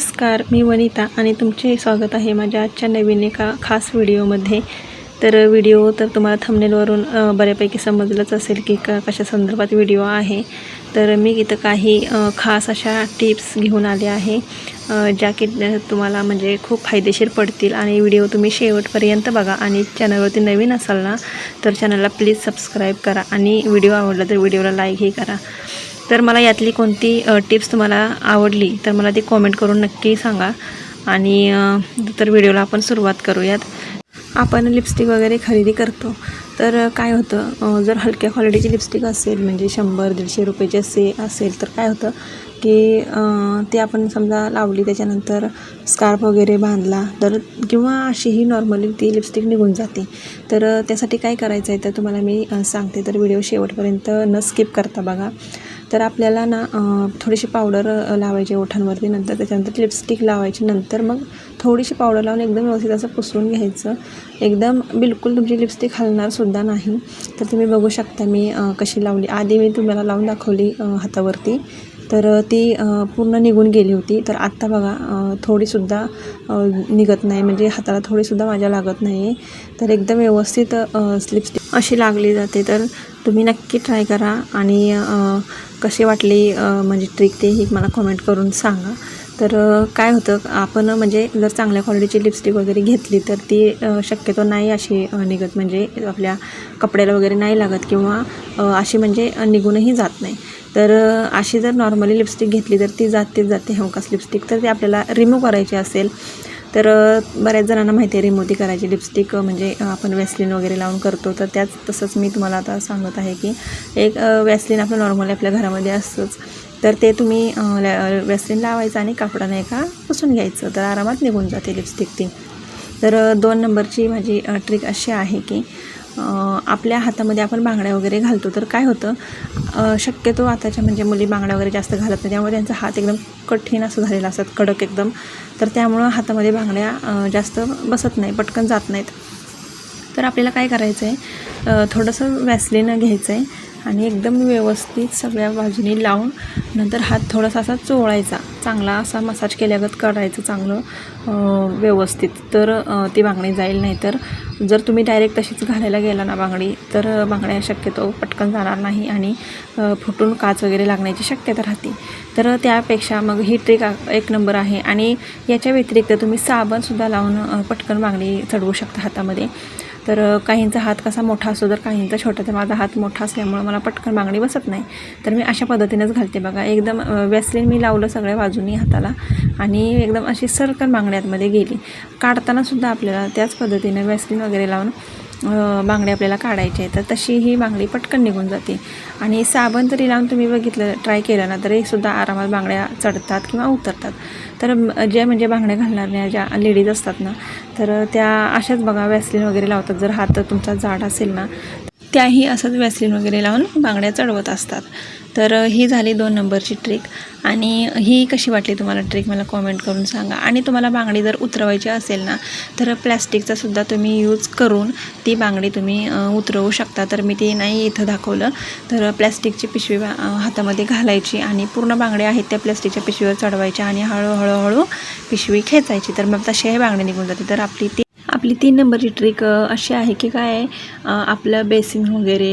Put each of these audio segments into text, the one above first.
नमस्कार मी वनिता आणि तुमचे स्वागत आहे माझ्या आजच्या नवीन एका खास व्हिडिओमध्ये. तर व्हिडिओ तर तुम्हाला थंबनेलवरून बऱ्यापैकी समजलंच असेल की का कशा संदर्भात व्हिडिओ आहे. तर मी इथं काही खास अशा टिप्स घेऊन आले आहे ज्या की तुम्हाला म्हणजे खूप फायदेशीर पडतील. आणि व्हिडिओ तुम्ही शेवटपर्यंत बघा आणि चॅनलवरती नवीन असाल ना तर चॅनलला प्लीज सबस्क्राईब करा आणि व्हिडिओ आवडला तर व्हिडिओला लाईकही करा. तर मला यातली कोणती टिप्स तुम्हाला आवडली तर मला ती कॉमेंट करून नक्की सांगा. आणि तर व्हिडिओला आपण सुरुवात करूयात. आपण लिपस्टिक वगैरे खरेदी करतो. तर काय होतं जर हलक्या क्वालिटीची लिपस्टिक असेल म्हणजे शंभर दीडशे रुपयाची असे असेल तर काय होतं की ते आपण समजा लावली त्याच्यानंतर स्कार्फ वगैरे बांधला तर किंवा अशीही नॉर्मली ती लिपस्टिक निघून जाते. तर त्यासाठी काय करायचं आहे तर तुम्हाला मी सांगते. तर व्हिडिओ शेवटपर्यंत न स्किप करता बघा. तर आपल्याला ना थोडीशी पावडर लावायची ओठांवरती नंतर त्याच्यानंतर लिपस्टिक लावायची नंतर मग थोडीशी पावडर लावून एकदम व्यवस्थित असं पुसून घ्यायचं. एकदम बिलकुल तुमची लिपस्टिक हलणारसुद्धा नाही. तर तुम्ही बघू शकता मी कशी लावली. आधी मी तुम्हाला लावून दाखवली हातावरती. तर ती पूर्ण निघून गेली होती. तर आत्ता बघा थोडीसुद्धा निघत नाही. म्हणजे हाताला थोडीसुद्धा माझ्या लागत नाही आहे तर एकदम व्यवस्थित स्लिपस्टिक अशी लागली जाते. तर तुम्ही नक्की ट्राय करा. आणि कशी वाटली म्हणजे ट्रिक ते ही मला कमेंट करून सांगा. तर काय होतं आपण म्हणजे जर चांगल्या क्वालिटीची लिपस्टिक वगैरे घेतली तर ती शक्यतो नाही अशी निघत. म्हणजे आपल्या कपड्याला वगैरे नाही लागत किंवा अशी म्हणजे निघूनही जात नाही. तर अशी जर नॉर्मली लिपस्टिक घेतली तर ती जातेच जाते. हो, हमखास लिपस्टिक तर ती आपल्याला रिमूव्ह करायची असेल तर बऱ्याच जणांना माहिती आहे रिमूव्ह ती करायची लिपस्टिक म्हणजे आपण वॅसलिन वगैरे लावून करतो. तर त्याच तसंच मी तुम्हाला आता सांगत आहे की एक वॅसलिन आपलं नॉर्मली आपल्या घरामध्ये असतंच. तर ते तुम्ही लॅ- वॅसलिन लावायचं आणि कापडाने एका पुसून घ्यायचं. तर आरामात निघून जाते लिपस्टिक ती. तर दोन नंबरची माझी ट्रिक अशी आहे की आपल्या हातामध्ये आपण बांगड्या वगैरे घालतो तर काय होतं? शक्यतो आताच्या म्हणजे मुली बांगड्या वगैरे जास्त घालत नाही त्यामुळे त्यांचा हात एकदम कठीण असं झालेला असतात कडक एकदम. तर त्यामुळं हातामध्ये बांगड्या जास्त बसत नाही पटकन जात नाहीत. तर आपल्याला काय करायचं आहे थोडंसं वॅसलीन घ्यायचं आहे आणि एकदम व्यवस्थित सगळ्या बाजूनी लावून नंतर हात थोडासा असा चोळायचा. चांगला असा मसाज केल्यागत करायचं चांगलं व्यवस्थित. तर ती बांगडी जाईल नाही तर जर तुम्ही डायरेक्ट तशीच घालायला गेला ना बांगडी तर बांगड्या शक्यतो पटकन जाणार नाही आणि फुटून काच वगैरे लागण्याची शक्यता राहते. तर त्यापेक्षा मग ही ट्रिक एक नंबर आहे आणि याच्या व्यतिरिक्त तुम्ही साबणसुद्धा लावून पटकन बांगडी चढवू शकता हातामध्ये. तर काहींचा हात कसा मोठा असतो तर काहींचा छोटा. तर माझा हात मोठा असल्यामुळं मला पटकन मागणी बसत नाही. तर मी अशा पद्धतीनेच घालते बघा. एकदम वॅसलिन मी लावलं सगळ्या बाजूनी हाताला आणि एकदम अशी सरकन बांगडी गेली. काढतानासुद्धा आपल्याला त्याच पद्धतीने वॅसलिन वगैरे लावून बांगडी आपल्याला काढायची आहे तर तशी ही बांगडी पटकन निघून जाते. आणि साबण जरी लावून तुम्ही बघितलं ट्राय केलं ना तरी सुद्धा आरामात बांगड्या चढतात किंवा उतरतात. तर जे म्हणजे बांगड्या घालणाऱ्या ज्या लेडीज असतात ना तर त्या अशाच बघा वॅसलिन वगैरे लावतात. जर हात तुमचा जाड असेल ना त्याही असंच वॅसलिन वगैरे लावून बांगड्या चढवत असतात. तर ही झाली दोन नंबरची ट्रिक. आणि ही कशी वाटली तुम्हाला ट्रिक मला कॉमेंट करून सांगा. आणि तुम्हाला बांगडी जर उतरवायची असेल ना तर प्लॅस्टिकचा सुद्धा तुम्ही यूज करून ती बांगडी तुम्ही उतरवू शकता. तर मी ते नाही इथं दाखवलं. तर प्लॅस्टिकची पिशवी हातामध्ये घालायची आणि पूर्ण बांगड्या आहेत त्या प्लॅस्टिकच्या पिशवीवर चढवायच्या आणि हळूहळू हळू पिशवी खेचायची. तर मग तशी हे बांगडी निघून जाते. तर आपली ती आपली तीन नंबरची ट्रिक अशी आहे की काय आपलं बेसिन वगैरे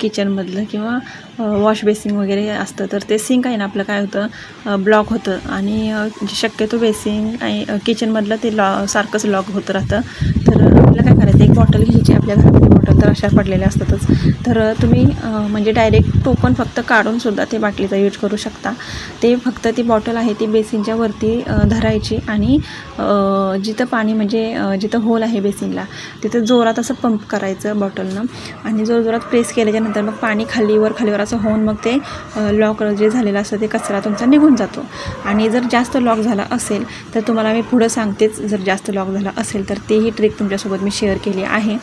किचनमधलं किंवा वॉश बेसिन वगैरे असतं तर ते सिंक आहे ना आपलं काय होतं ब्लॉक होतं. आणि शक्यतो बेसिन आणि किचनमधलं ते लॉ सारखंच लॉक होत राहतं. तर आपल्याला काय करायचं? एक बॉटल घ्यायची आपल्या घरामध्ये. बॉटल तर अशा पडलेल्या असतातच. तर तुम्ही म्हणजे डायरेक्ट टोपन फक्त काढून सुद्धा ते बाटलीचा यूज करू शकता. ते फक्त ती बॉटल आहे ती बेसिनच्या वरती धरायची आणि जिथं पाणी म्हणजे जिथं होल आहे बेसिनला तिथं जोरात असं पंप करायचं बॉटलनं आणि जोर जोरात प्रेस केल्याच्यानंतर मग पाणी खालीवर खालीवर असं होऊन मग ते लॉक जे झालेलं असतं ते कचरा तुमचा निघून जातो. आणि जर जास्त लॉक झाला असेल तर तुम्हाला मी पुढं सांगतेच जर जास्त लॉक झाला असेल तर तेही ट्रिक तुमच्यासोबत मी शेअर केली आहे.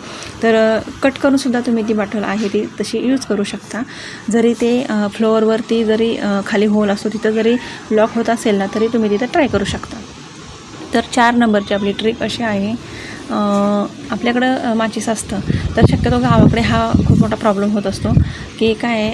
तर कट करूनसुद्धा तुम्ही ती बॉटल आहे ती तशी यूज करू शकता. जरी ते फ्लोअरवरती जरी खाली होल असतो तिथं जरी लॉक होत असेल ना तरी तुम्ही तिथं ट्राय करू शकता. तर चार नंबरची आपली ट्रिक अशी आहे. आपल्याकडं माचीस असतं. तर शक्यतो गावाकडे हा खूप मोठा प्रॉब्लेम होत असतो की काय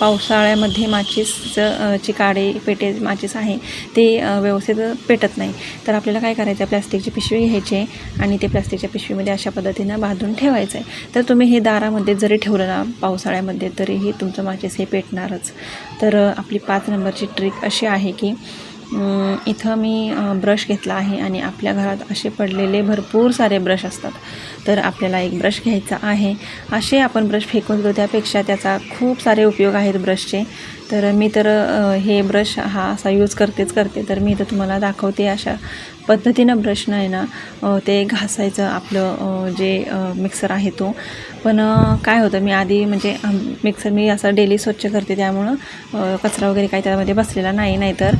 पावसाळ्यामध्ये माचीसचं अं, ची काडे पेटे माचीस आहे ते व्यवस्थित पेटत नाही. तर आपल्याला काय करायचं आहे प्लास्टिकची पिशवी घ्यायची आहे आणि ते प्लॅस्टिकच्या पिशवीमध्ये अशा पद्धतीनं बांधून ठेवायचं आहे तर तुम्ही हे दारामध्ये जरी ठेवलं ना पावसाळ्यामध्ये तरीही तुमचं माचीस हे पेटणारच. तर आपली पाच नंबरची ट्रिक अशी आहे की इथं मी ब्रश घेतला आहे आणि आपल्या घरात असे पडलेले भरपूर सारे ब्रश असतात. तर आपल्याला एक ब्रश घ्यायचा आहे. असे आपण ब्रश फेकून देतो त्यापेक्षा त्याचा खूप सारे उपयोग आहेत ब्रशचे तर मी तर हे ब्रश हा असा यूज करतेच करते. तर मी इथं तुम्हाला दाखवते अशा पद्धतीनं ब्रशनं आहे ना ते घासायचं आपलं जे मिक्सर आहे तो. पण काय होतं मी आधी म्हणजे मिक्सर मी असं डेली स्वच्छ करते त्यामुळं कचरा वगैरे काही त्यामध्ये बसलेला नाही. नाहीतर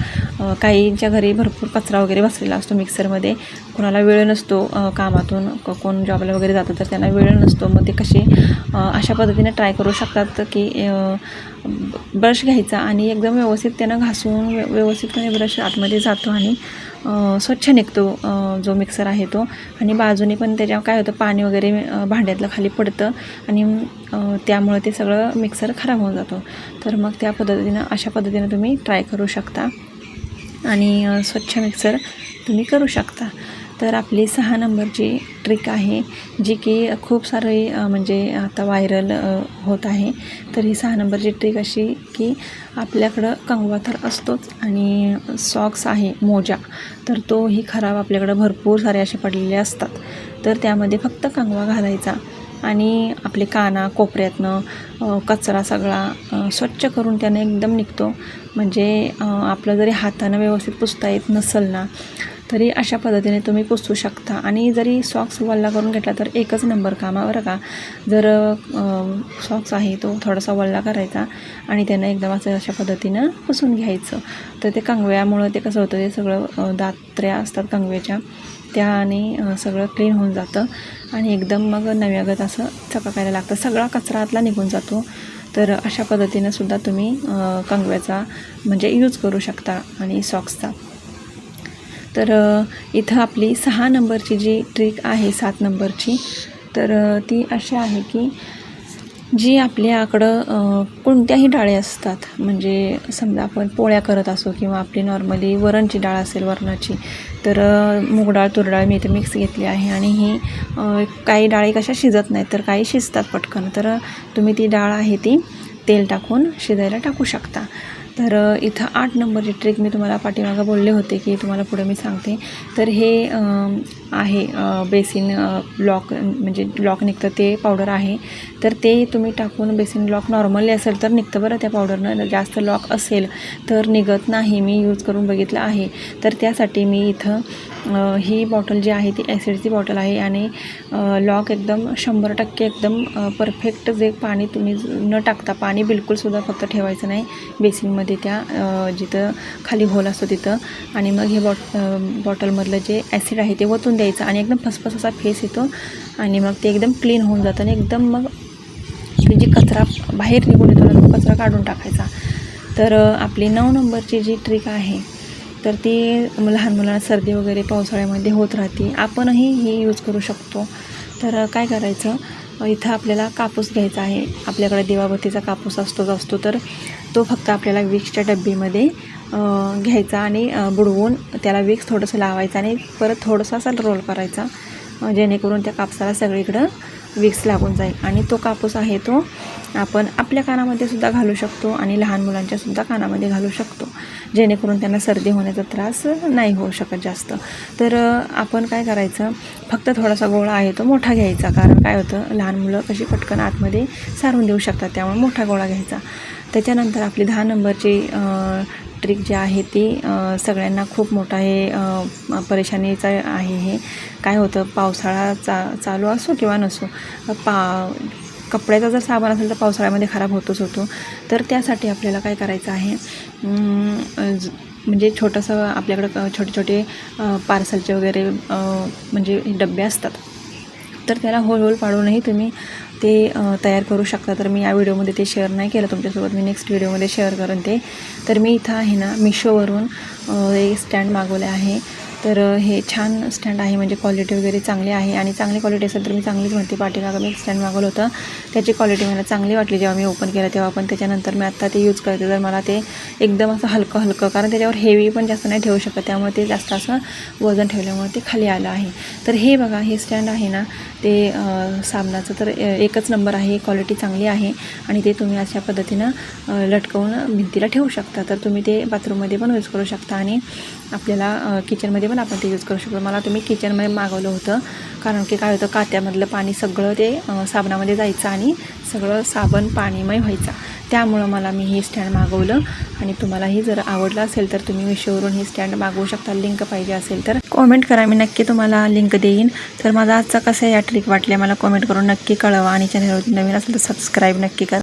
काहींच्या घरी भरपूर कचरा वगैरे बसलेला असतो मिक्सरमध्ये कोणाला वेळ नसतो कामातून कोण जॉबला वगैरे जातो तर त्यांना वेळ नसतो. मग ते कसे अशा पद्धतीने ट्राय करू शकतात की ब्रश घ्यायचा आणि एकदम व्यवस्थित त्यानं घासून व्यवस्थितपणे ब्रश आतमध्ये जातो आणि स्वच्छ निघतो जो मिक्सर आहे तो. आणि बाजूने पण त्याच्यावर काय होतं पाणी वगैरे भांड्यातलं खाली पडतं आणि त्यामुळे ते सगळं मिक्सर खराब होऊन जातो. तर मग त्या पद्धतीनं अशा पद्धतीनं तुम्ही ट्राय करू शकता. आणि स्वच्छ मिक्सर तुम्ही करू शकता. तर आपली सहा नंबरची ट्रिक आहे जी की खूप सारे म्हणजे आता व्हायरल होत आहे. तर ही सहा नंबरची ट्रिक अशी की आपल्याकडं कंगवा तर असतोच आणि सॉक्स आहे मोजा. तर तोही खराब आपल्याकडं भरपूर सारे असे पडलेले असतात. तर त्यामध्ये फक्त कंगवा घालायचा आणि आपले काना कोपऱ्यातनं कचरा सगळा स्वच्छ करून त्याने एकदम निघतो. म्हणजे आपलं जरी हातानं व्यवस्थित पुसता येत नसेल ना तरी अशा पद्धतीने तुम्ही पुसू शकता. आणि जरी सॉक्स वल्ला करून घेतला तर एकच नंबर कामावर बरं का? जर सॉक्स आहे तो थोडासा वल्ला करायचा आणि त्यानं एकदम असं अशा पद्धतीनं पुसून घ्यायचं. तर ते कंगव्यामुळं ते कसं होतं ते सगळं दात्र्या असतात कंगव्याच्या. त्याने आणि सगळं क्लीन होऊन जातं आणि एकदम मग नव्यागत असं चकाकायला लागतं. सगळा कचरा आतला निघून जातो. तर अशा पद्धतीनं सुद्धा तुम्ही कंगव्याचा म्हणजे यूज करू शकता आणि सॉक्सचा तर इथं आपली सहा नंबरची जी ट्रिक आहे सात नंबरची तर ती अशी आहे की जी आपल्याकडं कोणत्याही डाळी असतात म्हणजे समजा आपण पोळ्या करत असो किंवा आपली नॉर्मली वरणची डाळ असेल वरणाची तर मूग डाळ तुरडाळ मी इथे मिक्स घेतली आहे आणि ही काही डाळी कशा शिजत नाहीत तर काही शिजतात पटकन. तर तुम्ही ती डाळ आहे ती तेल टाकून शिजायला टाकू शकता. तर इथं आठ नंबरची ट्रिक मी तुम्हाला पाठीमागं बोलले होते की तुम्हाला पुढे मी सांगते. तर हे आहे बेसिन लॉक म्हणजे लॉक निघतं ते पावडर आहे. तर ते तुम्ही टाकून बेसिन लॉक नॉर्मली असेल तर निघतं बरं त्या पावडरनं. जास्त लॉक असेल तर निघत नाही. मी यूज करून बघितलं आहे. तर त्यासाठी मी इथं ही बॉटल जी आहे ती ॲसिडची बॉटल आहे आणि लॉक एकदम शंभर टक्के एकदम परफेक्ट जे पाणी तुम्ही न टाकता पाणी बिलकुलसुद्धा फक्त ठेवायचं नाही. बेसिनमध्ये त्या जिथं खाली होल असतो तिथं. आणि मग हे बॉट बॉटलमधलं जे ॲसिड आहे ते वतून द्यायचं आणि एकदम फसफस असा फेस येतो आणि मग ते एकदम क्लीन होऊन जातं आणि एकदम मग ते कचरा बाहेर निघून येतो ना तो कचरा काढून टाकायचा. तर आपली नऊ नंबरची जी ट्रिक आहे तर ती लहान मुलांना सर्दी वगैरे पावसाळ्यामध्ये होत राहते. आपणही ही यूज करू शकतो. तर काय करायचं? इथं आपल्याला कापूस घ्यायचा आहे. आपल्याकडे दिवाबत्तीचा कापूस असतोच असतो. तर तो फक्त आपल्याला विक्सच्या डब्बीमध्ये घ्यायचा आणि बुडवून त्याला विक्स थोडंसं लावायचं आणि परत थोडंसं असा रोल करायचा. जेणेकरून त्या कापसाला सगळीकडं विक्स लागून जाईल. आणि तो कापूस आहे तो आपण आपल्या कानामध्ये सुद्धा घालू शकतो आणि लहान मुलांच्या सुद्धा कानामध्ये घालू शकतो. जेणेकरून त्यांना सर्दी होण्याचा त्रास नाही होऊ शकत जास्त. तर आपण काय करायचं फक्त थोडासा गोळा आहे तो मोठा घ्यायचा. कारण काय होतं लहान मुलं कशी पटकन आतमध्ये सारून देऊ शकतात त्यामुळे मोठा गोळा घ्यायचा. त्याच्यानंतर आपली दहा नंबरची ट्रिक जी आहे ती सगळ्यांना खूप मोठा हे परेशानीचा आहे हे. काय होतं पावसाळा चा चालू असो किंवा नसो पा कपड्याचा जर साबण असेल तर पावसाळ्यामध्ये खराब होतोच होतो. तर त्यासाठी आपल्याला काय करायचं आहे ज- म्हणजे छोटंसं आपल्याकडं छोटे छोटे पार्सलचे वगैरे म्हणजे डबे असतात. तर त्याला होल होल पाडूनही तुम्ही ते तयार करू शकता. तर मी या व्हिडिओमध्ये ते शेअर नाही केलं. तुमच्यासोबत मी नेक्स्ट व्हिडिओमध्ये शेअर करेन ते. तर मी इथं आहे ना मिशोवरून हे एक स्टँड मागवले आहे. तर हे छान स्टँड आहे. म्हणजे क्वालिटी वगैरे चांगली आहे आणि चांगली क्वालिटी असेल तर मी चांगलीच म्हणते. पाठीमागं मी एक स्टँड मागवलं होतं. त्याची क्वालिटी मला चांगली वाटली जेव्हा मी ओपन केलं तेव्हा. पण त्याच्यानंतर मी आत्ता ते यूज करते. तर मला ते एकदम असं हलकं हलकं. कारण त्याच्यावर हेवी पण जास्त नाही ठेवू शकत. त्यामुळे ते जास्त असं वजन ठेवल्यामुळे ते खाली आलं आहे. तर हे बघा हे स्टँड आहे ना ते साबणाचं तर एकच नंबर आहे. क्वालिटी चांगली आहे. आणि ते तुम्ही अशा पद्धतीनं लटकवून भिंतीला ठेवू शकता. तर तुम्ही ते बाथरूममध्ये पण यूज करू शकता. आणि आपल्याला किचनमध्ये पण आपण ते यूज करू शकतो. मला तुम्ही किचनमध्ये मागवलं होतं. कारण की काय होतं कात्यामधलं पाणी सगळं ते साबणामध्ये जायचं आणि सगळं साबण पाणीमय व्हायचा. त्यामुळं मला मी हे स्टँड मागवलं. आणि तुम्हालाही जर आवडलं असेल तर तुम्ही मिशोवरून हे स्टँड मागवू शकता. लिंक पाहिजे असेल तर कॉमेंट करा. मी नक्की तुम्हाला लिंक देईन. तर माझा आजचा कसं या ट्रिक वाटल्या मला कॉमेंट करून नक्की कळवा. आणि चॅनलवरती नवीन असेल तर सबस्क्राईब नक्की करा.